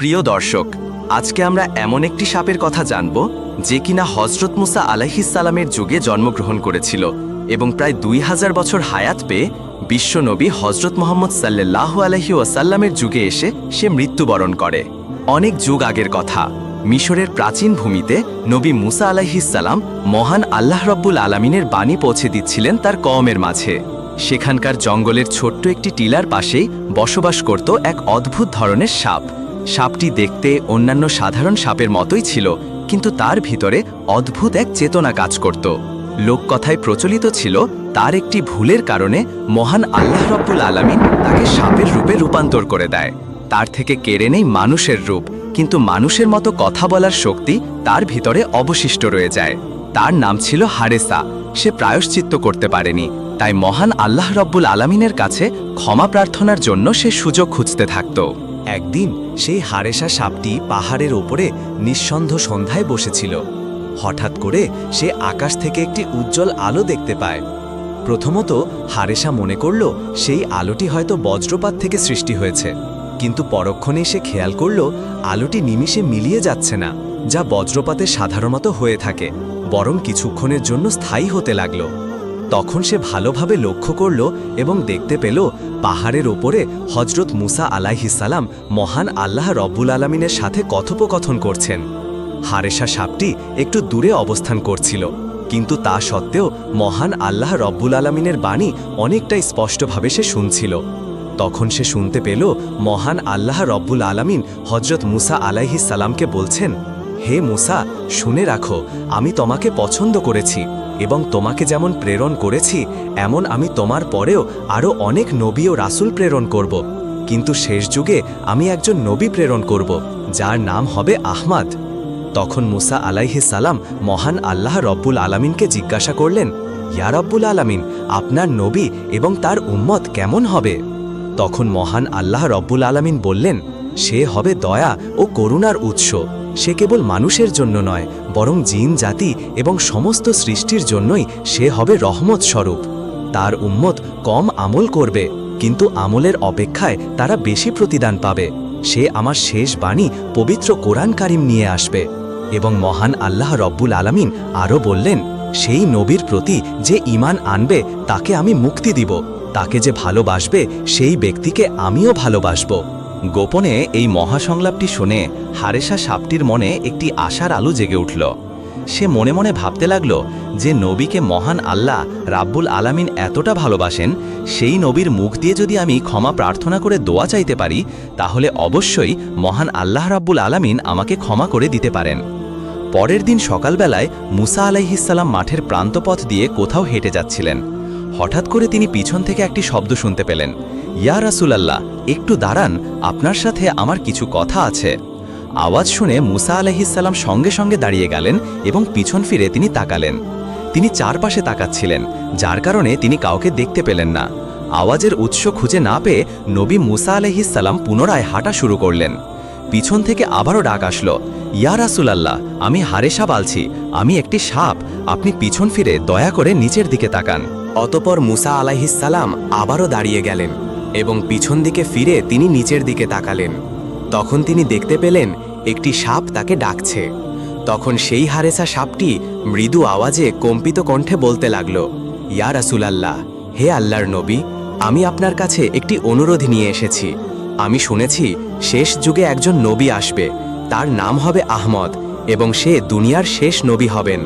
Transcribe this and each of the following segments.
প্রিয় দর্শক, আজকে আমরা এমন একটি সাপের কথা জানব যে কিনা হজরত মুসা আলাইহিসালামের যুগে জন্মগ্রহণ করেছিল এবং প্রায় দুই হাজার বছর হায়াত পেয়ে বিশ্বনবী হজরত মোহাম্মদ সাল্লাহ আলহি ওয়াসাল্লামের যুগে এসে সে মৃত্যুবরণ করে। অনেক যুগ আগের কথা, মিশরের প্রাচীন ভূমিতে নবী মুসা আলাইহিসাল্লাম মহান আল্লাহ রব্বুল আলমিনের বাণী পৌঁছে দিচ্ছিলেন তার কওমের মাঝে। সেখানকার জঙ্গলের ছোট্ট একটি টিলার পাশেই বসবাস করত এক অদ্ভুত ধরনের সাপ। সাপটি দেখতে অন্যান্য সাধারণ সাপের মতোই ছিল, কিন্তু তার ভিতরে অদ্ভুত এক চেতনা কাজ করত। লোককথায় প্রচলিত ছিল, তার একটি ভুলের কারণে মহান আল্লাহ রব্বুল আলামিন তাকে সাপের রূপে রূপান্তর করে দেয়। তার থেকে কেড়ে নেই মানুষের রূপ, কিন্তু মানুষের মতো কথা বলার শক্তি তার ভিতরে অবশিষ্ট রয়ে যায়। তার নাম ছিল হারেসা, সে প্রায়শ্চিত্ত করতে পারেনি, তাই মহান আল্লাহ রব্বুল আলামিনের কাছে ক্ষমা প্রার্থনার জন্য সে সুযোগ খুঁজতে থাকত। একদিন সেই হারেসা সাপটি পাহাড়ের ওপরে নিঃসন্ধ সন্ধ্যায় বসেছিল। হঠাৎ করে সে আকাশ থেকে একটি উজ্জ্বল আলো দেখতে পায়। প্রথমত হারেসা মনে করল সেই আলোটি হয়তো বজ্রপাত থেকে সৃষ্টি হয়েছে। কিন্তু পরক্ষণে সে খেয়াল করল আলোটি নিমিষে মিলিয়ে যাচ্ছে না, যা বজ্রপাতে সাধারণত হয়ে থাকে, বরং কিছুক্ষণের জন্য স্থায়ী হতে লাগল। তখন সে ভালোভাবে লক্ষ্য করল এবং দেখতে পেল পাহাড়ের ওপরে হজরত মুসা আলাইহিসালাম মহান আল্লাহ রব্বুল আলমিনের সাথে কথোপকথন করছেন। হারেসা সাপটি একটু দূরে অবস্থান করছিল, কিন্তু তা সত্ত্বেও মহান আল্লাহ রব্বুল আলমিনের বাণী অনেকটাই স্পষ্টভাবে সে শুনছিল। তখন সে শুনতে পেল মহান আল্লাহ রব্বুল আলামিন হজরত মুসা আলাইহিস সালামকে বলছেন, হে মুসা, শুনে রাখো, আমি তোমাকে পছন্দ করেছি। এবং তোমাকে যেমন প্রেরণ করেছি, এমন আমি তোমার পরেও আরও অনেক নবী ও রাসূল প্রেরণ করব। কিন্তু শেষ যুগে আমি একজন নবী প্রেরণ করব, যার নাম হবে আহমাদ। তখন মুসা আলাইহিস সালাম মহান আল্লাহ রব্বুল আলামিনকে জিজ্ঞাসা করলেন, ইয়া রব্বুল আলামিন, আপনার নবী এবং তার উম্মত কেমন হবে? তখন মহান আল্লাহ রব্বুল আলামিন বললেন, সে হবে দয়া ও করুণার উৎস। সে কেবল মানুষের জন্য নয়, বরং জিন, জাতি এবং সমস্ত সৃষ্টির জন্যই সে হবে রহমত স্বরূপ। তার উম্মত কম আমল করবে, কিন্তু আমলের অপেক্ষায় তারা বেশি প্রতিদান পাবে। সে আমার শেষ বাণী পবিত্র কোরআন কারিম নিয়ে আসবে। এবং মহান আল্লাহ রব্বুল আলামিন আরও বললেন, সেই নবীর প্রতি যে ঈমান আনবে, তাকে আমি মুক্তি দিব। তাকে যে ভালোবাসবে, সেই ব্যক্তিকে আমিও ভালোবাসব। গোপনে এই মহাসংলাপটি শুনে হারেসা সাপটির মনে একটি আশার আলো জেগে উঠল। সে মনে মনে ভাবতে লাগল যে নবীকে মহান আল্লাহ রাব্বুল আলামিন এতটা ভালোবাসেন, সেই নবীর মুখ দিয়ে যদি আমি ক্ষমা প্রার্থনা করে দোয়া চাইতে পারি, তাহলে অবশ্যই মহান আল্লাহ রাব্বুল আলামিন আমাকে ক্ষমা করে দিতে পারেন। পরের দিন সকালবেলায় মুসা আলাইহিসাল্লাম মাঠের প্রান্তপথ দিয়ে কোথাও হেঁটে যাচ্ছিলেন। হঠাৎ করে তিনি পিছন থেকে একটি শব্দ শুনতে পেলেন। ইয়া রাসুলাল্লাহ, একটু দাঁড়ান, আপনার সাথে আমার কিছু কথা আছে। আওয়াজ শুনে মুসা আলাইহিসাল্লাম সঙ্গে সঙ্গে দাঁড়িয়ে গেলেন এবং পিছন ফিরে তিনি তাকালেন। তিনি চারপাশে তাকাচ্ছিলেন, যার কারণে তিনি কাউকে দেখতে পেলেন না। আওয়াজের উৎস খুঁজে না পেয়ে নবী মুসা আলাইহিসাল্লাম পুনরায় হাঁটা শুরু করলেন। পিছন থেকে আবারও ডাক আসলো, ইয়া রাসুলাল্লাহ, আমি হারেসা বালছি আমি একটি সাপ, আপনি পিছন ফিরে দয়া করে নিচের দিকে তাকান। অতপর মুসা আলাইহিসালাম আবারও দাঁড়িয়ে গেলেন এবং পিছন দিকে ফিরে তিনি নিচের দিকে তাকালেন। তখন তিনি দেখতে পেলেন একটি সাপ তাকে ডাকছে। তখন সেই হারেসা সাপটি মৃদু আওয়াজে কম্পিত কণ্ঠে বলতে লাগল, ইয়া রাসুলাল্লাহ, হে আল্লাহর নবী, আমি আপনার কাছে একটি অনুরোধ নিয়ে এসেছি। আমি শুনেছি শেষ যুগে একজন নবী আসবে, তার নাম হবে আহমদ এবং সে দুনিয়ার শেষ নবী হবেন।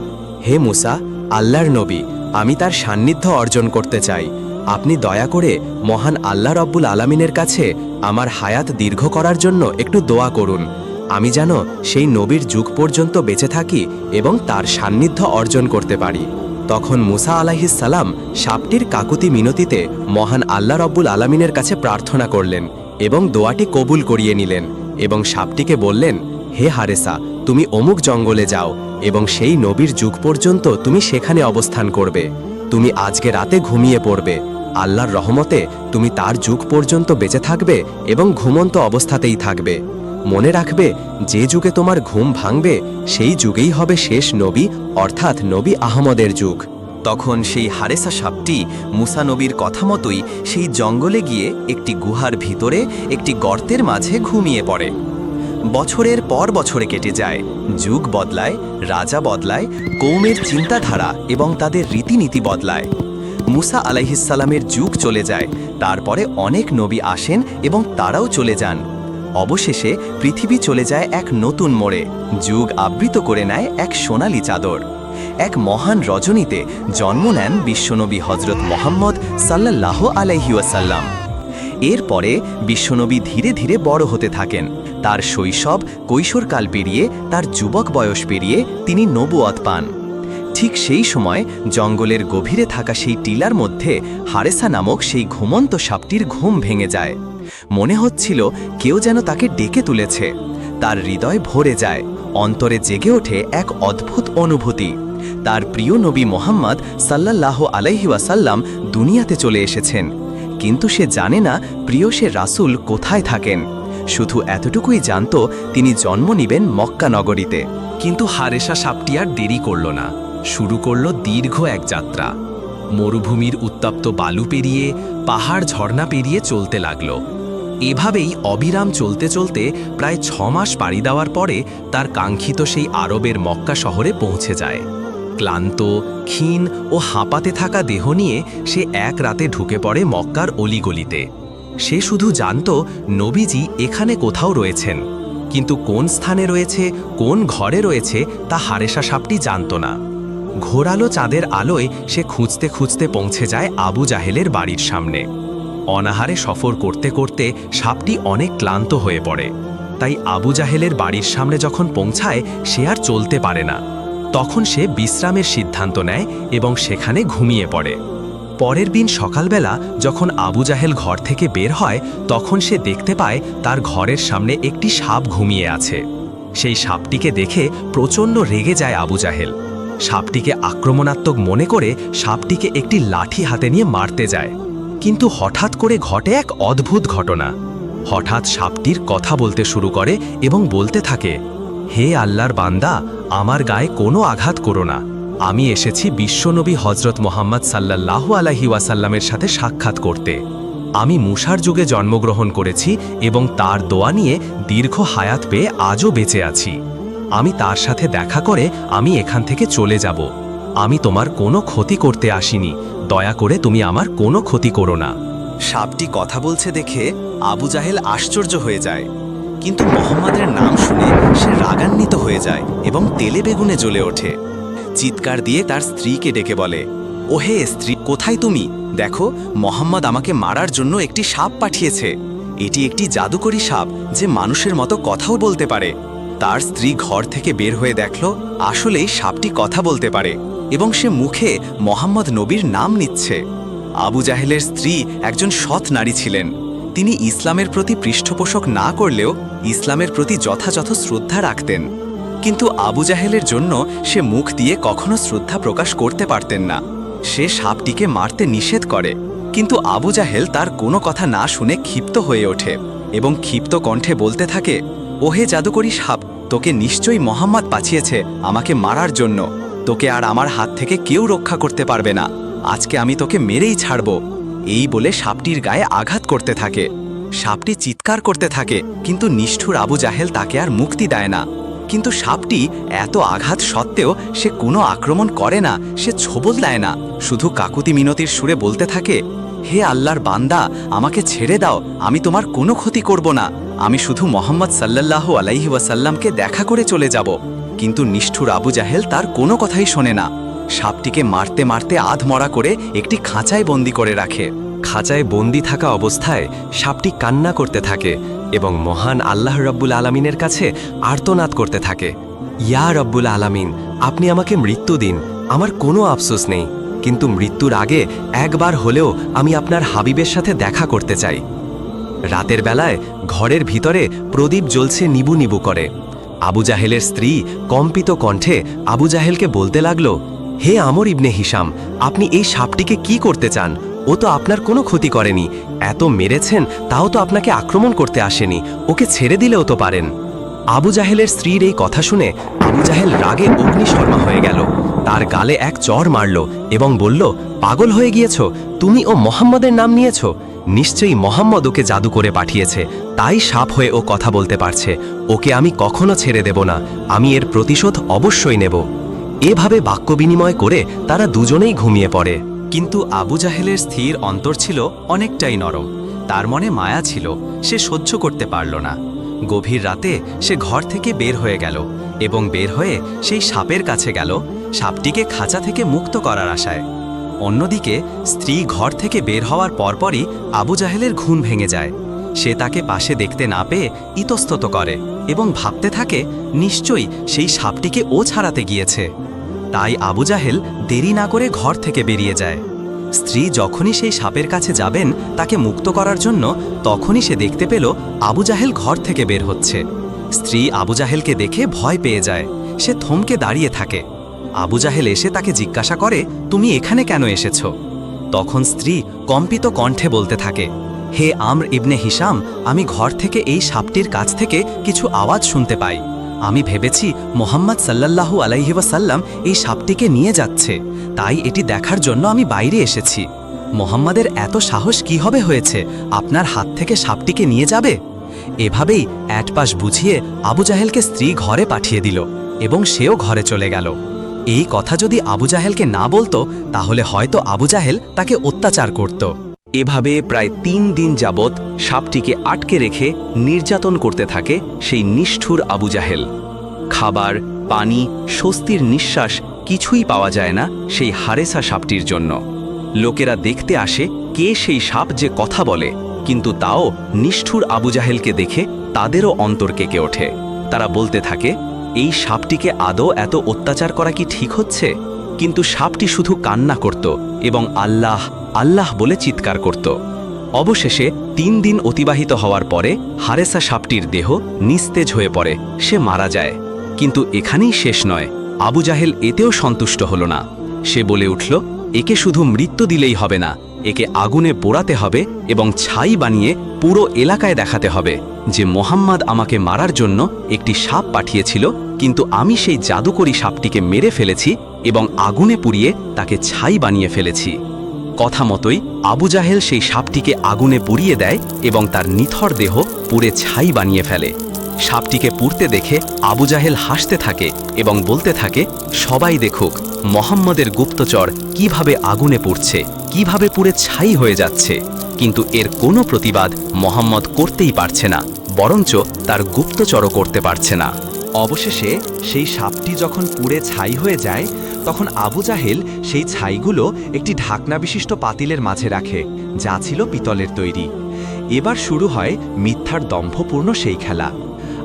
হে মুসা, আল্লাহর নবী আমি তার সান্নিধ্য অর্জন করতে চাই। আপনি দয়া করে মহান আল্লাহ রব্বুল আলামিনের কাছে আমার হায়াত দীর্ঘ করার জন্য একটু দোয়া করুন। আমি যেন সেই নবীর যুগ পর্যন্ত বেঁচে থাকি এবং তার সান্নিধ্য অর্জন করতে পারি। তখন মুসা আলাহিসাল্লাম সাপটির কাকুতি মিনতিতে মহান আল্লাহ রব্বুল আলামিনের কাছে প্রার্থনা করলেন এবং দোয়াটি কবুল করিয়ে নিলেন এবং সাপটিকে বললেন, হে হারেসা, তুমি অমুক জঙ্গলে যাও এবং সেই নবীর যুগ পর্যন্ত তুমি সেখানে অবস্থান করবে। তুমি আজকে রাতে ঘুমিয়ে পড়বে। আল্লাহর রহমতে তুমি তার যুগ পর্যন্ত বেঁচে থাকবে এবং ঘুমন্ত অবস্থাতেই থাকবে। মনে রাখবে, যে যুগে তোমার ঘুম ভাঙবে, সেই যুগেই হবে শেষ নবী, অর্থাৎ নবী আহমদের যুগ। তখন সেই হারেসা সাপটি মুসা নবীর কথা মতোই সেই জঙ্গলে গিয়ে একটি গুহার ভিতরে একটি গর্তের মাঝে ঘুমিয়ে পড়ে। বছরের পর বছরে কেটে যায়। যুগ বদলায়, রাজা বদলায়, কৌমের চিন্তাধারা এবং তাদের রীতিনীতি বদলায়। মুসা আলাইহিসাল্লামের যুগ চলে যায়, তারপরে অনেক নবী আসেন এবং তারাও চলে যান। অবশেষে পৃথিবী চলে যায় এক নতুন মোড়ে, যুগ আবৃত করে নেয় এক সোনালি চাদর। এক মহান রজনীতে জন্ম নেন বিশ্বনবী হজরত মোহাম্মদ সাল্লাল্লাহ আলাইহিওয়াসাল্লাম এরপরে বিশ্বনবী ধীরে ধীরে বড় হতে থাকেন। তার শৈশব কৈশোরকাল পেরিয়ে, তার যুবক বয়স পেরিয়ে তিনি নবুয়ত পান। ঠিক সেই সময় জঙ্গলের গভীরে থাকা সেই টিলার মধ্যে হারেসা নামক সেই ঘুমন্ত সাপটির ঘুম ভেঙে যায়। মনে হচ্ছিল কেউ যেন তাকে ডেকে তুলেছে। তার হৃদয় ভরে যায়। অন্তরে জেগে ওঠে এক অদ্ভুত অনুভূতি। তার প্রিয় নবী মোহাম্মদ সাল্লাল্লাহ আলাইহি ওয়াসাল্লাম দুনিয়াতে চলে এসেছেন। কিন্তু সে জানে না প্রিয় সে রাসূল কোথায় থাকেন। শুধু এতটুকুই জানত, তিনি জন্ম নিবেন মক্কা নগরীতে। কিন্তু হারেসা সাপটি আর দেরি করল না। শুরু করল দীর্ঘ এক যাত্রা। মরুভূমির উত্তপ্ত বালু পেরিয়ে, পাহাড় ঝর্ণা পেরিয়ে চলতে লাগল। এভাবেই অবিরাম চলতে চলতে প্রায় ছ মাস পাড়ি দেওয়ার পরে তার কাঙ্ক্ষিত সেই আরবের মক্কা শহরে পৌঁছে যায়। ক্লান্ত, ক্ষীণ ও হাঁপাতে থাকা দেহ নিয়ে সে এক রাতে ঢুকে পড়ে মক্কার অলিগলিতে। সে শুধু জানত নবীজি এখানে কোথাও রয়েছেন, কিন্তু কোন স্থানে রয়েছে, কোন ঘরে রয়েছে তা হারেসা সাপটি জানত না। ঘোরালো চাঁদের আলোয় সে খুঁজতে খুঁজতে পৌঁছে যায় আবু জাহেলের বাড়ির সামনে। অনাহারে সফর করতে করতে সাপটি অনেক ক্লান্ত হয়ে পড়ে। তাই আবু জাহেলের বাড়ির সামনে যখন পৌঁছায়, সে আর চলতে পারে না। তখন সে বিশ্রামের সিদ্ধান্ত নেয় এবং সেখানে ঘুমিয়ে পড়ে। পরের দিন সকালবেলা যখন আবু জাহেল ঘর থেকে বের হয়, তখন সে দেখতে পায় তার ঘরের সামনে একটি সাপ ঘুমিয়ে আছে। সেই সাপটিকে দেখে প্রচণ্ড রেগে যায় আবু জাহেল। সাপটিকে আক্রমণাত্মক মনে করে সাপটিকে একটি লাঠি হাতে নিয়ে মারতে যায়। কিন্তু হঠাৎ করে ঘটে এক অদ্ভুত ঘটনা। হঠাৎ সাপটির কথা বলতে শুরু করে এবং বলতে থাকে, হে আল্লাহর বান্দা, আমার গায়ে কোনো আঘাত করো না। আমি এসেছি বিশ্বনবী হজরত মোহাম্মদ সাল্লাল্লাহু আলাহি ওয়াসাল্লামের সাথে সাক্ষাৎ করতে। আমি মুসার যুগে জন্মগ্রহণ করেছি এবং তার দোয়া নিয়ে দীর্ঘ হায়াত পেয়ে আজও বেঁচে আছি। আমি তার সাথে দেখা করে আমি এখান থেকে চলে যাব। আমি তোমার কোনো ক্ষতি করতে আসিনি। দয়া করে তুমি আমার কোনো ক্ষতি করো না। সাপটি কথা বলছে দেখে আবু জাহেল আশ্চর্য হয়ে যায়। কিন্তু মোহাম্মদের নাম শুনে সে রাগান্বিত হয়ে যায় এবং তেলে বেগুনে জ্বলে ওঠে। চিৎকার দিয়ে তার স্ত্রীকে ডেকে বলে, ওহে স্ত্রী, কোথায় তুমি? দেখো, মোহাম্মদ আমাকে মারার জন্য একটি সাপ পাঠিয়েছে। এটি একটি জাদুকরী সাপ যে মানুষের মতো কথাও বলতে পারে। তার স্ত্রী ঘর থেকে বের হয়ে দেখল, আসলেই সাপটি কথা বলতে পারে এবং সে মুখে মোহাম্মদ নবীর নাম নিচ্ছে। আবু জাহেলের স্ত্রী একজন সৎ নারী ছিলেন। তিনি ইসলামের প্রতি পৃষ্ঠপোষক না করলেও ইসলামের প্রতি যথাযথ শ্রদ্ধা রাখতেন। কিন্তু আবু জাহেলের জন্য সে মুখ দিয়ে কখনো শ্রদ্ধা প্রকাশ করতে পারতেন না। সে সাপটিকে মারতে নিষেধ করে, কিন্তু আবু জাহেল তার কোনো কথা না শুনে ক্ষিপ্ত হয়ে ওঠে এবং ক্ষিপ্ত কণ্ঠে বলতে থাকে, ওহে জাদুকরী সাপ, তোকে নিশ্চয়ই মোহাম্মদ পাঠিয়েছে আমাকে মারার জন্য। তোকে আর আমার হাত থেকে কেউ রক্ষা করতে পারবে না। আজকে আমি তোকে মেরেই ছাড়ব। এই বলে সাপটির গায়ে আঘাত করতে থাকে। সাপটি চিৎকার করতে থাকে, কিন্তু নিষ্ঠুর আবু জাহেল তাকে আর মুক্তি দেয় না। কিন্তু সাপটি এত আঘাত সত্ত্বেও সে কোনো আক্রমণ করে না, সে ছোবল দেয় না। শুধু কাকুতি মিনতির সুরে বলতে থাকে, হে আল্লাহর বান্দা, আমাকে ছেড়ে দাও, আমি তোমার কোনো ক্ষতি করব না। আমি শুধু মোহাম্মদ সাল্লাল্লাহ আলাইহি ওয়াসাল্লামকে দেখা করে চলে যাব। কিন্তু নিষ্ঠুর আবু জাহেল তার কোনো কথাই শোনে না। সাপটিকে মারতে মারতে আধমরা করে একটি খাঁচায় বন্দি করে রাখে। খাঁচায় বন্দি থাকা অবস্থায় সাপটি কান্না করতে থাকে এবং মহান আল্লাহ রব্বুল আলামিনের কাছে আর্তনাদ করতে থাকে। ইয়া রব্বুল আলামিন, আপনি আমাকে মৃত্যু দিন, আমার কোনো আফসোস নেই, কিন্তু মৃত্যুর আগে একবার হলেও আমি আপনার হাবিবের সাথে দেখা করতে চাই। রাতের বেলায় ঘরের ভিতরে প্রদীপ জ্বলছে নিবু নিবু করে। আবু জাহেলের স্ত্রী কম্পিত কণ্ঠে আবু জাহেলকে বলতে লাগল, হে আমর ইবনে হিসাম আপনি এই সাপটিকে কি করতে চান? ও তো আপনার কোনো ক্ষতি করেনি। এত মেরেছেন, তাও তো আপনাকে আক্রমণ করতে আসেনি। ওকে ছেড়ে দিলেও তো পারেন। আবু জাহেলের স্ত্রীর এই কথা শুনে আবু জাহেল রাগে অগ্নিশর্মা হয়ে গেল। তার গালে এক চর মারল এবং বলল, পাগল হয়ে গিয়েছ? তুমি ও মোহাম্মদের নাম নিয়েছ? নিশ্চয়ই মোহাম্মদ ওকে জাদু করে পাঠিয়েছে। তাই সাপ হয়ে ও কথা বলতে পারছে। ওকে আমি কখনো ছেড়ে দেব না। আমি এর প্রতিশোধ অবশ্যই নেব। এভাবে বাক্য বিনিময় করে তারা দুজনেই ঘুমিয়ে পড়ে। কিন্তু আবু জাহেলের স্থির অন্তর ছিল অনেকটাই নরম। তার মনে মায়া ছিল, সে সহ্য করতে পারল না। গভীর রাতে সে ঘর থেকে বের হয়ে গেল এবং বের হয়ে সেই সাপের কাছে গেল, সাপটিকে খাঁচা থেকে মুক্ত করার আশায়। অন্যদিকে, স্ত্রী ঘর থেকে বের হওয়ার পরপরই আবু জাহেলের ঘুম ভেঙে যায়। সে তাকে পাশে দেখতে না পেয়ে ইতস্তত করে এবং ভাবতে থাকে, নিশ্চয়ই সেই সাপটিকে ও ছাড়াতে গিয়েছে। তাই আবু জাহেল দেরি না করে ঘর থেকে বেরিয়ে যায়। স্ত্রী যখনই সেই সাপের কাছে যাবেন, তাকে মুক্ত করার জন্য তখনই সে দেখতে পেল আবু জাহেল ঘর থেকে বের হচ্ছে। স্ত্রী আবু জাহেলকে দেখে ভয় পেয়ে যায়। সে থমকে দাঁড়িয়ে থাকে। আবু জাহেল এসে তাকে জিজ্ঞাসা করে, তুমি এখানে কেন এসেছ? তখন স্ত্রী কম্পিত কণ্ঠে বলতে থাকে, হে আমর ইবনে হিসাম আমি ঘর থেকে এই সাপটির কাছ থেকে কিছু আওয়াজ শুনতে পাই। আমি ভেবেছি মোহাম্মদ সাল্লাল্লাহু আলাইহি ওয়াসাল্লাম এই সাপটিকে নিয়ে যাচ্ছে। তাই এটি দেখার জন্য আমি বাইরে এসেছি। মোহাম্মদের এত সাহস কি হবে হয়েছে? আপনার হাত থেকে সাপটিকে নিয়ে যাবে? এভাবেই অ্যাটপাস বুঝিয়ে আবু জাহেলকে স্ত্রী ঘরে পাঠিয়ে দিল এবং সেও ঘরে চলে গেল। এই কথা যদি আবু জাহেলকে না বলতো, তাহলে হয়তো আবু জাহেল তাকে অত্যাচার করত। এভাবে প্রায় তিন দিন যাবৎ সাপটিকে আটকে রেখে নির্যাতন করতে থাকে সেই নিষ্ঠুর আবু জাহেল। খাবার, পানি, স্বস্তির নিঃশ্বাস কিছুই পাওয়া যায় না সেই হারেসা সাপটির জন্য। লোকেরা দেখতে আসে কে সেই সাপ যে কথা বলে, কিন্তু তাও নিষ্ঠুর আবু জাহেলকে দেখে তাদেরও অন্তর কেঁকে ওঠে। তারা বলতে থাকে, এই সাপটিকে আদৌ এত অত্যাচার করা কি ঠিক হচ্ছে? কিন্তু সাপটি শুধু কান্না করত এবং আল্লাহ আল্লাহ বলে চিৎকার করত। অবশেষে তিন দিন অতিবাহিত হওয়ার পরে হারেসা সাপটির দেহ নিস্তেজ হয়ে পড়ে, সে মারা যায়। কিন্তু এখানেই শেষ নয়, আবু জাহেল এতেও সন্তুষ্ট হল না। সে বলে উঠল, একে শুধু মৃত্যু দিলেই হবে না, একে আগুনে পোড়াতে হবে এবং ছাই বানিয়ে পুরো এলাকায় দেখাতে হবে যে মোহাম্মদ আমাকে মারার জন্য একটি সাপ পাঠিয়েছিল, কিন্তু আমি সেই জাদুকরী সাপটিকে মেরে ফেলেছি এবং আগুনে পুড়িয়ে তাকে ছাই বানিয়ে ফেলেছি। কথা মতোই আবু জাহেল সেই সাপটিকে আগুনে পুড়িয়ে দেয় এবং তার নিথর দেহ পুড়ে ছাই বানিয়ে ফেলে। সাপটিকে পুড়তে দেখে আবু জাহেল হাসতে থাকে এবং বলতে থাকে, সবাই দেখুক, মোহাম্মদের গুপ্তচর কীভাবে আগুনে পুড়ছে, কীভাবে পুড়ে ছাই হয়ে যাচ্ছে। কিন্তু এর কোনো প্রতিবাদ মোহাম্মদ করতেই পারছে না, বরঞ্চ তার গুপ্তচরও করতে পারছে না। অবশেষে সেই সাপটি যখন পুড়ে ছাই হয়ে যায়, তখন আবু জাহেল সেই ছাইগুলো একটি ঢাকনা বিশিষ্ট পাতিলের মাঝে রাখে, যা ছিল পিতলের তৈরি। এবার শুরু হয় মিথ্যার দম্ভপূর্ণ সেই খেলা।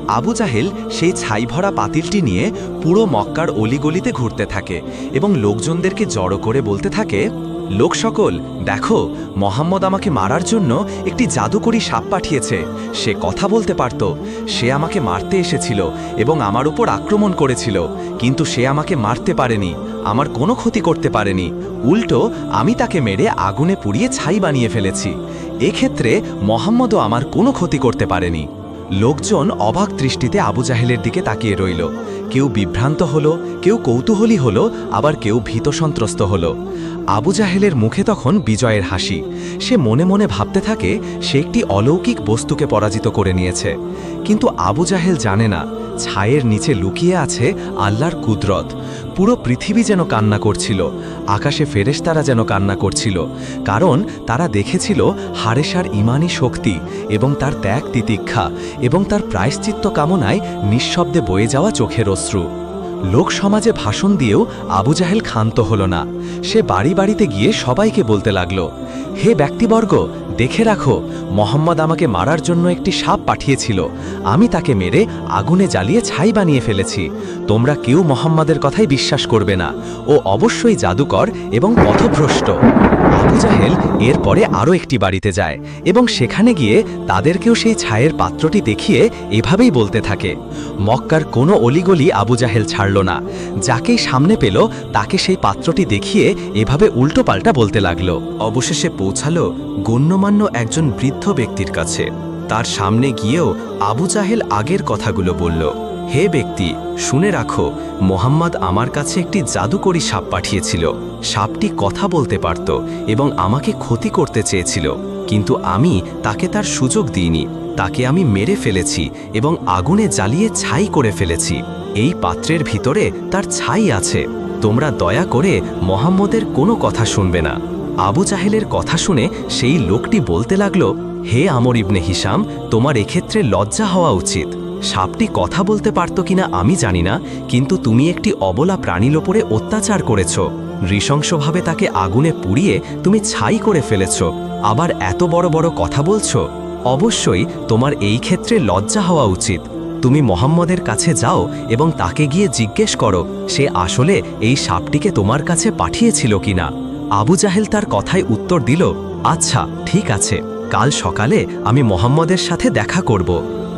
আবু জাহেল সেই ছাই ভরা পাতিলটি নিয়ে পুরো মক্কার অলিগলিতে ঘুরতে থাকে এবং লোকজনদেরকে জড়ো করে বলতে থাকে লোক সকল, দেখো, মোহাম্মদ আমাকে মারার জন্য একটি জাদুকরী সাপ পাঠিয়েছে। সে কথা বলতে পারত। সে আমাকে মারতে এসেছিল এবং আমার উপর আক্রমণ করেছিল। কিন্তু সে আমাকে মারতে পারেনি। আমার কোনো ক্ষতি করতে পারেনি। উল্টো, আমি তাকে মেরে আগুনে পুড়িয়ে ছাই বানিয়ে ফেলেছি। এক্ষেত্রে মোহাম্মদও আমার কোনো ক্ষতি করতে পারেনি। লোকজন অবাক দৃষ্টিতে আবু জাহেলের দিকে তাকিয়ে রইল। কেউ বিভ্রান্ত হল, কেউ কৌতূহলী হল, আবার কেউ ভীত সন্ত্রস্ত হল। আবু জাহেলের মুখে তখন বিজয়ের হাসি। সে মনে মনে ভাবতে থাকে, সে একটি অলৌকিক বস্তুকে পরাজিত করে নিয়েছে। কিন্তু আবু জাহেল জানে না ছায়ের নিচে লুকিয়ে আছে আল্লাহর কুদরত। পুরো পৃথিবী যেন কান্না করছিল, আকাশে ফেরেশতারা যেন কান্না করছিল, কারণ তারা দেখেছিল হারেশার ইমানি শক্তি এবং তার ত্যাগ তিতিক্ষা এবং তার প্রায়শ্চিত্ত কামনায় নিঃশব্দে বয়ে যাওয়া চোখের অশ্রু। লোক সমাজে ভাষণ দিয়েও আবু জাহেল ক্ষান্ত হল না। সে বাড়ি বাড়িতে গিয়ে সবাইকে বলতে লাগল, হে ব্যক্তিবর্গ, দেখে রাখো, মোহাম্মদ আমাকে মারার জন্য একটি সাপ পাঠিয়েছিল। আমি তাকে মেরে আগুনে জ্বালিয়ে ছাই বানিয়ে ফেলেছি। তোমরা কেউ মোহাম্মদের কথাই বিশ্বাস করবে না। ও অবশ্যই জাদুকর এবং পথভ্রষ্ট। আবু জাহেল এরপরে আরও একটি বাড়িতে যায় এবং সেখানে গিয়ে তাদেরকেও সেই ছায়ের পাত্রটি দেখিয়ে এভাবেই বলতে থাকে, মক্কার কোনো অলিগলি আবু জাহেল ছাড়ল না। যাকেই সামনে পেল, তাকে সেই পাত্রটি দেখিয়ে এভাবে উল্টোপাল্টা বলতে লাগল। অবশেষে পৌঁছালো গণ্যমান্য একজন বৃদ্ধ ব্যক্তির কাছে। তার সামনে গিয়েও আবু জাহেল আগের কথাগুলো বলল। হে ব্যক্তি, শুনে রাখো, মোহাম্মদ আমার কাছে একটি জাদুকরী সাপ পাঠিয়েছিল। সাপটি কথা বলতে পারত এবং আমাকে ক্ষতি করতে চেয়েছিল, কিন্তু আমি তাকে তার সুযোগ দিইনি। তাকে আমি মেরে ফেলেছি এবং আগুনে জ্বালিয়ে ছাই করে ফেলেছি। এই পাত্রের ভিতরে তার ছাই আছে। তোমরা দয়া করে মোহাম্মদের কোনো কথা শুনবে না। আবু জাহেলের কথা শুনে সেই লোকটি বলতে লাগল, হে আমর ইবনে হিসাম তোমার এক্ষেত্রে লজ্জা হওয়া উচিত। সাপটি কথা বলতে পারত কিনা আমি জানি না, কিন্তু তুমি একটি অবলা প্রাণীর ওপরে অত্যাচার করেছ। নৃশংসভাবে তাকে আগুনে পুড়িয়ে তুমি ছাই করে ফেলেছ। আবার এত বড় বড় কথা বলছো? অবশ্যই তোমার এই ক্ষেত্রে লজ্জা হওয়া উচিত। তুমি মোহাম্মদের কাছে যাও এবং তাকে গিয়ে জিজ্ঞেস করো, সে আসলে এই সাপটিকে তোমার কাছে পাঠিয়েছিল কিনা। আবু জাহেল তার কথায় উত্তর দিল আচ্ছা ঠিক আছে। কাল সকালে আমি মোহাম্মদের সাথে দেখা করব।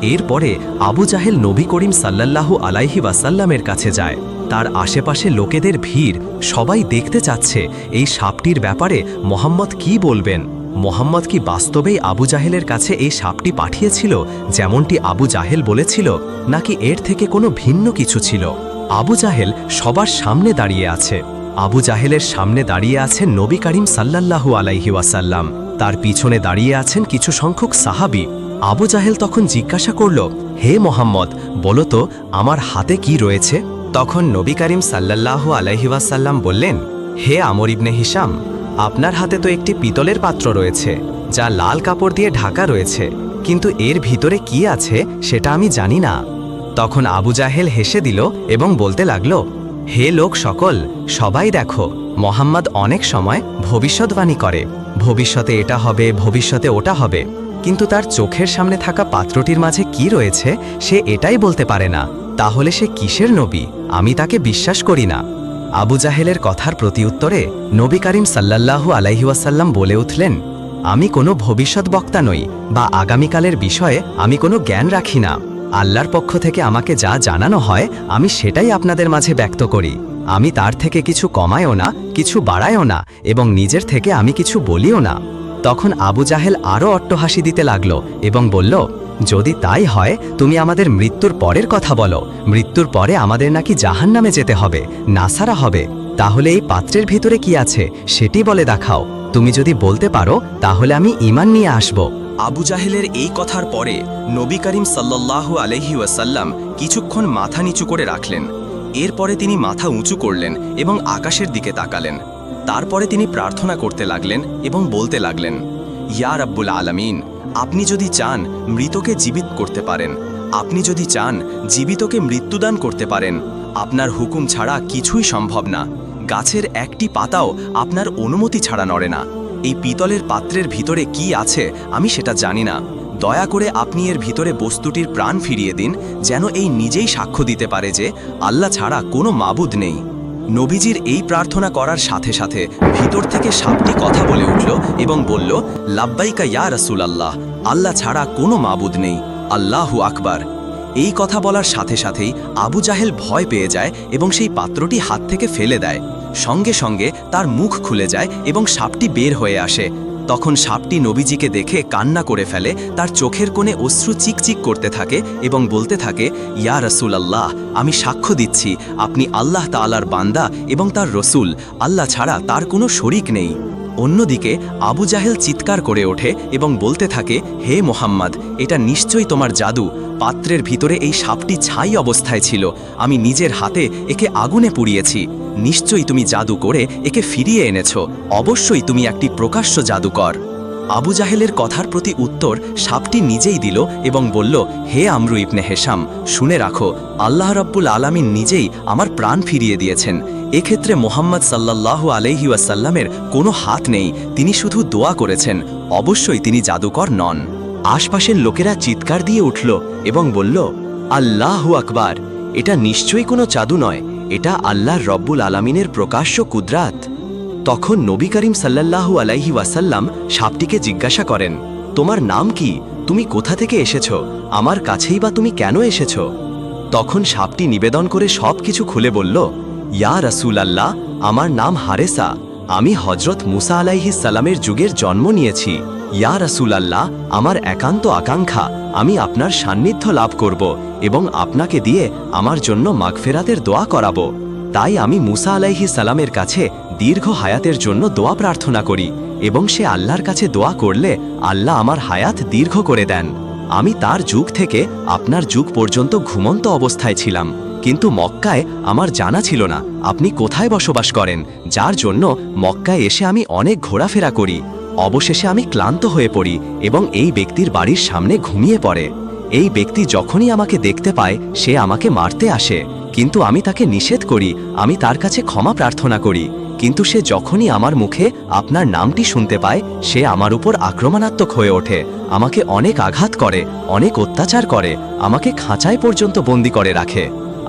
এরপরে আবু জাহেল নবী করিম সাল্লাল্লাহু আলাইহি ওয়াসাল্লামের কাছে যায়। তার আশেপাশে লোকেদের ভিড়, সবাই দেখতে চাচ্ছে এই সাপটির ব্যাপারে মোহাম্মদ কি বলবেন। মোহাম্মদ কি বাস্তবেই আবু জাহেলের কাছে এই সাপটি পাঠিয়েছিল, যেমনটি আবু জাহেল বলেছিল, নাকি এর থেকে কোনো ভিন্ন কিছু ছিল? আবু জাহেল সবার সামনে দাঁড়িয়ে আছে। আবু জাহেলের সামনে দাঁড়িয়ে আছেন নবী করিম সাল্লাল্লাহু আলাইহি ওয়াসাল্লাম। তার পিছনে দাঁড়িয়ে আছেন কিছু সংখ্যক সাহাবি। আবু জাহেল তখন জিজ্ঞাসা করল, হে মোহাম্মদ, বলো তো, আমার হাতে কি রয়েছে? তখন নবী করিম সাল্লাল্লাহু আলাইহি ওয়াসাল্লাম বললেন, হে আমর ইবনে হিসাম আপনার হাতে তো একটি পিতলের পাত্র রয়েছে, যা লাল কাপড় দিয়ে ঢাকা রয়েছে, কিন্তু এর ভিতরে কি আছে সেটা আমি জানি না। তখন আবু জাহেল হেসে দিল এবং বলতে লাগল, হে লোক সকল, সবাই দেখো, মোহাম্মদ অনেক সময় ভবিষ্যৎবাণী করে, ভবিষ্যতে এটা হবে, ভবিষ্যতে ওটা হবে। কিন্তু তার চোখের সামনে থাকা পাত্রটির মাঝে কি রয়েছে, সে এটাই বলতে পারে না। তাহলে সে কিসের নবী? আমি তাকে বিশ্বাস করি না। আবু জাহেলের কথার প্রতিউত্তরে নবী করিম সাল্লাল্লাহু আলাইহিওয়াসাল্লাম বলে উঠলেন, আমি কোনো ভবিষ্যৎ বক্তা নই বা আগামীকালের বিষয়ে আমি কোনো জ্ঞান রাখি না। আল্লাহর পক্ষ থেকে আমাকে যা জানানো হয়, আমি সেটাই আপনাদের মাঝে ব্যক্ত করি। আমি তার থেকে কিছু কমায়ও না, কিছু বাড়ায়ও না এবং নিজের থেকে আমি কিছু বলিও না। তখন আবু জাহেল আরও অট্টহাসি দিতে লাগল এবং বলল, যদি তাই হয়, তুমি আমাদের মৃত্যুর পরের কথা বলো। মৃত্যুর পরে আমাদের নাকি জাহান নামে যেতে হবে, নাসারা হবে। তাহলে এই পাত্রের ভিতরে কি আছে, সেটি বলে দেখাও। তুমি যদি বলতে পারো, তাহলে আমি ইমান নিয়ে আসব। আবু জাহেলের এই কথার পরে নবী করিম সাল্লাল্লাহু আলহি ওয়াসাল্লাম কিছুক্ষণ মাথা নিচু করে রাখলেন। এরপরে তিনি মাথা উঁচু করলেন এবং আকাশের দিকে তাকালেন। তারপরে তিনি প্রার্থনা করতে লাগলেন এবং বলতে লাগলেন, ইয়া রাব্বুল আলামিন, আপনি যদি চান মৃতকে জীবিত করতে পারেন, আপনি যদি চান জীবিতকে মৃত্যুদান করতে পারেন, আপনার হুকুম ছাড়া কিছুই সম্ভব না। গাছের একটি পাতাও আপনার অনুমতি ছাড়া নড়ে না। এই পিতলের পাত্রের ভিতরে কি আছে আমি সেটা জানি না। দয়া করে আপনি এর ভিতরে বস্তুটির প্রাণ ফিরিয়ে দিন, যেন এই নিজেই সাক্ষ্য দিতে পারে যে আল্লাহ ছাড়া কোনো মাবুদ নেই। নবীজির এই প্রার্থনা করার সাথে সাথে ভিতর থেকে সাপটি কথা বলে উঠল এবং বলল, লাব্বাইকা ইয়া রসুল আল্লাহ আল্লাহ ছাড়া কোনো মাবুদ নেই। আল্লাহু আকবার। এই কথা বলার সাথে সাথেই আবু জাহেল ভয় পেয়ে যায় এবং সেই পাত্রটি হাত থেকে ফেলে দেয়। সঙ্গে সঙ্গে তার মুখ খুলে যায় এবং সাপটি বের হয়ে আসে। তখন সাপটি নবীজিকে দেখে কান্না করে ফেলে, তার চোখের কোণে অশ্রু চিকচিক করতে থাকে এবং বলতে থাকে, ইয়া রসুল আল্লাহ আমি সাক্ষ্য দিচ্ছি, আপনি আল্লাহ তালার বান্দা এবং তার রসুল, আল্লাহ ছাড়া তার কোনো শরিক নেই। অন্যদিকে আবু জাহেল চিৎকার করে ওঠে এবং বলতে থাকে, হে মোহাম্মদ, এটা নিশ্চয়ই তোমার জাদু। পাত্রের ভিতরে এই সাপটি ছাই অবস্থায় ছিল। আমি নিজের হাতে একে আগুনে পুড়িয়েছি। নিশ্চয়ই তুমি জাদু করে একে ফিরিয়ে এনেছ। অবশ্যই তুমি একটি প্রকাশ্য জাদুকর। আবু জাহেলের কথার প্রতি উত্তর সাপটি নিজেই দিল এবং বলল, হে আমরু ইবনে হেসাম শুনে রাখো, আল্লাহ রব্বুল আলামিন নিজেই আমার প্রাণ ফিরিয়ে দিয়েছেন। এক্ষেত্রে মোহাম্মদ সাল্লাল্লাহু আলহি ওয়াসাল্লামের কোনো হাত নেই, তিনি শুধু দোয়া করেছেন, অবশ্যই তিনি জাদুকর নন। আশপাশের লোকেরা চিৎকার দিয়ে উঠল এবং বলল, আল্লাহু আকবার, এটা নিশ্চয়ই কোনো জাদু নয়, এটা আল্লাহর রব্বুল আলামিনের প্রকাশ্য কুদরাত। তখন নবী করিম সাল্লাল্লাহু আলাইহি ওয়াসাল্লাম সাপটিকে জিজ্ঞাসা করেন, তোমার নাম কি? তুমি কোথা থেকে এসেছ? আমার কাছেই বা তুমি কেন এসেছ? তখন সাপটি নিবেদন করে সব কিছু খুলে বলল, ইয়া রসুল আল্লাহ আমার নাম হারেসা। আমি হজরত মুসা আলাইহি সালামের যুগের জন্ম নিয়েছি। ইয়া রসুল আল্লাহ আমার একান্ত আকাঙ্ক্ষা, আমি আপনার সান্নিধ্য লাভ করব এবং আপনাকে দিয়ে আমার জন্য মাগফেরাতের দোয়া করাবো। তাই আমি মুসা আলাইহি সালামের কাছে দীর্ঘ হায়াতের জন্য দোয়া প্রার্থনা করি এবং সে আল্লাহর কাছে দোয়া করলে আল্লাহ আমার হায়াত দীর্ঘ করে দেন। আমি তার যুগ থেকে আপনার যুগ পর্যন্ত ঘুমন্ত অবস্থায় ছিলাম, কিন্তু মক্কায় আমার জানা ছিল না আপনি কোথায় বসবাস করেন, যার জন্য মক্কায় এসে আমি অনেক ঘোরাফেরা করি। অবশেষে আমি ক্লান্ত হয়ে পড়ি এবং এই ব্যক্তির বাড়ির সামনে ঘুমিয়ে পড়ে। এই ব্যক্তি যখনই আমাকে দেখতে পায়, সে আমাকে মারতে আসে, কিন্তু আমি তাকে নিষেধ করি, আমি তার কাছে ক্ষমা প্রার্থনা করি। কিন্তু সে যখনই আমার মুখে আপনার নামটি শুনতে পায়, সে আমার উপর আক্রমণাত্মক হয়ে ওঠে, আমাকে অনেক আঘাত করে, অনেক অত্যাচার করে, আমাকে খাঁচায় পর্যন্ত বন্দি করে রাখে।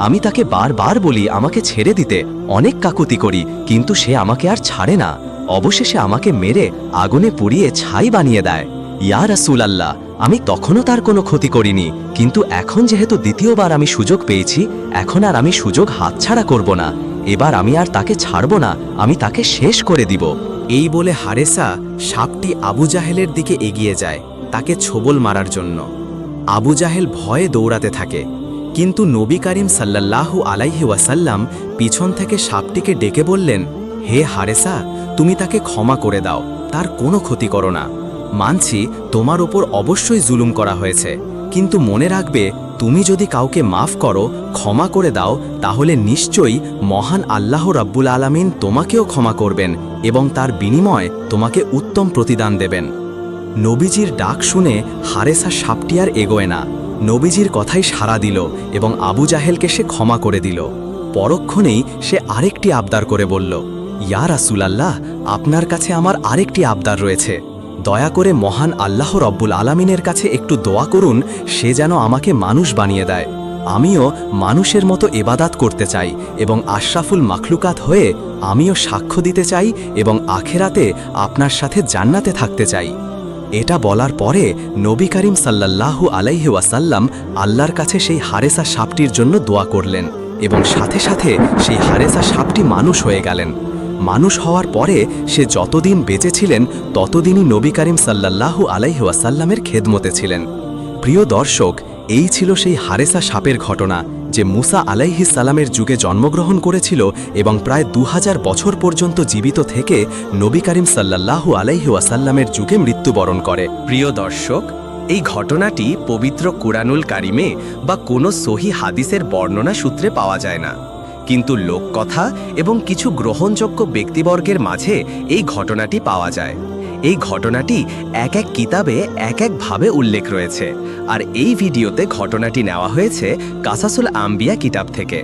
আমি তাকে বারবার বলি, আমাকে ছেড়ে দিতে, অনেক কাকুতি করি, কিন্তু সে আমাকে আর ছাড়ে না। অবশেষে আমাকে মেরে আগুনে পুড়িয়ে ছাই বানিয়ে দেয়। ইয়া রাসূল আল্লাহ আমি তখনও তার কোনো ক্ষতি করিনি, কিন্তু এখন যেহেতু দ্বিতীয়বার আমি সুযোগ পেয়েছি, এখন আর আমি সুযোগ হাতছাড়া করব না। এবার আমি আর তাকে ছাড়ব না, আমি তাকে শেষ করে দিব। এই বলে হারেসা সাপটি আবু জাহেলের দিকে এগিয়ে যায়, তাকে ছোবল মারার জন্য। আবু জাহেল ভয়ে দৌড়াতে থাকে, কিন্তু নবী করিম সাল্লাল্লাহু আলাইহি ওয়াসাল্লাম পিছন থেকে সাপটিকে ডেকে বললেন, হে হারেসা, তুমি তাকে ক্ষমা করে দাও, তার কোনো ক্ষতি করো না। মানছি তোমার ওপর অবশ্যই জুলুম করা হয়েছে, কিন্তু মনে রাখবে তুমি যদি কাউকে মাফ করো, ক্ষমা করে দাও, তাহলে নিশ্চয়ই মহান আল্লাহ রাব্বুল আলামিন তোমাকেও ক্ষমা করবেন এবং তার বিনিময় তোমাকে উত্তম প্রতিদান দেবেন। নবীজির ডাক শুনে হারেসা সাপটি আর এগোয় না। নবীজির কথাই সাড়া দিল এবং আবু জাহেলকে সে ক্ষমা করে দিল। পরক্ষণেই সে আরেকটি আবদার করে বলল, ইয়া রাসূলাল্লাহ, আপনার কাছে আমার আরেকটি আবদার রয়েছে। দয়া করে মহান আল্লাহ রব্বুল আলামিনের কাছে একটু দোয়া করুন, সে যেন আমাকে মানুষ বানিয়ে দেয়। আমিও মানুষের মতো এবাদাত করতে চাই এবং আশরাফুল মাখলুকাত হয়ে আমিও সাক্ষ্য দিতে চাই এবং আখেরাতে আপনার সাথে জান্নাতে থাকতে চাই। এটা বলার পরে নবী করিম সাল্লাল্লাহু আলাইহি ওয়াসাল্লাম আল্লাহর কাছে সেই হারেসা সাপটির জন্য দোয়া করলেন এবং সাথে সাথে সেই হারেসা সাপটি মানুষ হয়ে গেলেন। মানুষ হওয়ার পরে সে যতদিন বেঁচে ছিলেন, ততদিনই নবী করিম সাল্লাল্লাহু আলাইহি ওয়াসাল্লামের খেদমতে ছিলেন। প্রিয় দর্শক, এই ছিল সেই হারেসা সাপের ঘটনা, যে মুসা আলাইহি সালামের যুগে জন্মগ্রহণ করেছিল এবং প্রায় দু হাজার বছর পর্যন্ত জীবিত থেকে নবী করিম সাল্লাল্লাহু আলাইহি ওয়াসাল্লামের যুগে মৃত্যুবরণ করে। প্রিয় দর্শক, এই ঘটনাটি পবিত্র কুরআনুল কারিমে বা কোনো সহি হাদিসের বর্ণনা সূত্রে পাওয়া যায় না। কিন্তু লোককথা এবং কিছু গ্রহণযোগ্য ব্যক্তিবর্গের মাঝে এই ঘটনাটি পাওয়া যায়। এই ঘটনাটি এক এক কিতাবে এক একভাবে উল্লেখ রয়েছে। আর এই ভিডিওতে ঘটনাটি নেওয়া হয়েছে কাসাসুল আম্বিয়া কিতাব থেকে।